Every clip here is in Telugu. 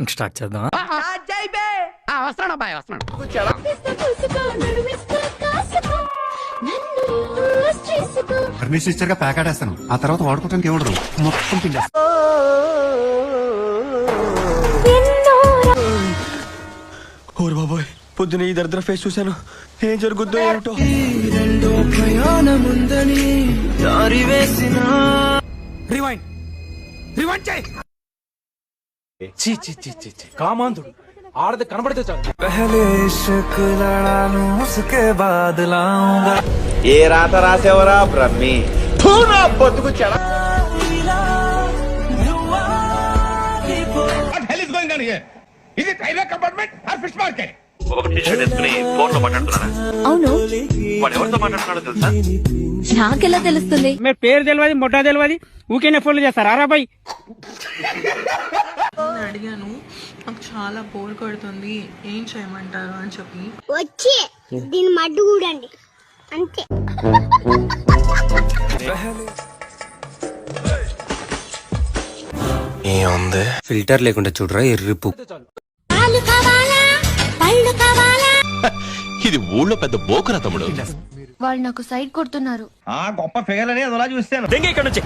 ఇంక స్టార్ట్ చేద్దాం వస్తున్నాడు అబ్బాయి వస్తున్నాడు పర్మిషన్ ఇచ్చారుగా ప్యాక్ ఆడేస్తాను. ఆ తర్వాత వాడుకోవడానికి ఏముండదు. మొత్తం పిండేస్తాను ఓరు బాబోయ్ పొద్దున ఈ దరిద్ర ఫేస్ చూశాను. ఏం జరుగుద్దో ఏమిటో. రివైండ్ రివైండ్ చేయి. చీ చీ చీ చీ చీ కామాంధుడు. ఆడది కనబడితే చాలు. ఏ రాత రాసేవరా బ్రహ్మి? నా బతుకు చెడ. ఇది railway compartment or fish market ఒక టీషర్ట్ వేసుకుని ఫోన్లో మాట్లాడుతున్నారా అవును. వాడు ఎవరితో మాట్లాడుతున్నాడో తెలుసా? నాకెలా తెలుస్తుంది? మీరు పేరు తెలియదు మొట్ట తెలియదు ఊకేనే ఫోన్లు చేస్తారు? అరా బాయ్ అడిగాను నాకు చాలా బోర్ కొడుతుంది ఏం చేయమంటారు అని చెప్పి. వచ్చి దీని మడ్డు కూడండి. అంతే. ఫిల్టర్ లేకుండా చూడరా ఎర్రిపు. పాలు ఇది ఊళ్ళో పెద్ద బోకరా తమ్ముడు. వాళ్ళు నాకు సైడ్ కొడుతున్నారు. ఆ గొప్ప ఫిగర్ అని అదోలా చూస్తాను. ఇక్కడ నుంచి.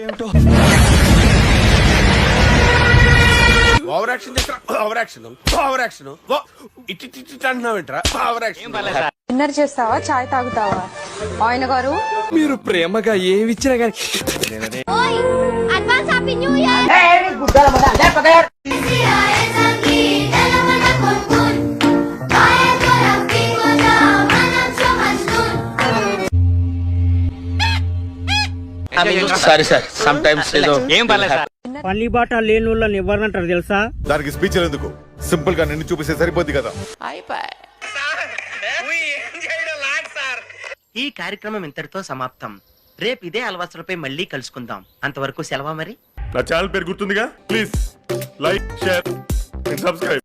ఏమిటో ఓవర్ యాక్షన్ చేస్తా ఓవర్ యాక్షన్ ఓవర్ యాక్షన్ ఇట్టి ఇట్టి అంటున్నావేంట్రా ఓవర్ యాక్షన్ డిన్నర్ చేస్తావా? చాయ్ తాగుతావా? ఆయన గారు? మీరు ప్రేమగా ఏమిచ్చినా గానీ సారీ సార్. సమ్ టైమ్స్ ఏదో ఏం పర్లేదు సార్. పల్లి బాట లేని వాళ్ళని ఎవరినంటారు తెలుసా? దానికి స్పీచ్ ఎందుకు? సింపుల్గా నిన్ను చూపిస్తే సరిపోద్ది కదా. ఈ కార్యక్రమం ఇంతటితో సమాప్తం. రేపు ఇదే అలవాసులపై మళ్ళీ కలుసుకుందాం. అంతవరకు సెలవా మరి? నా ఛానల్ పేరు గుర్తుందిగా? Please like share and subscribe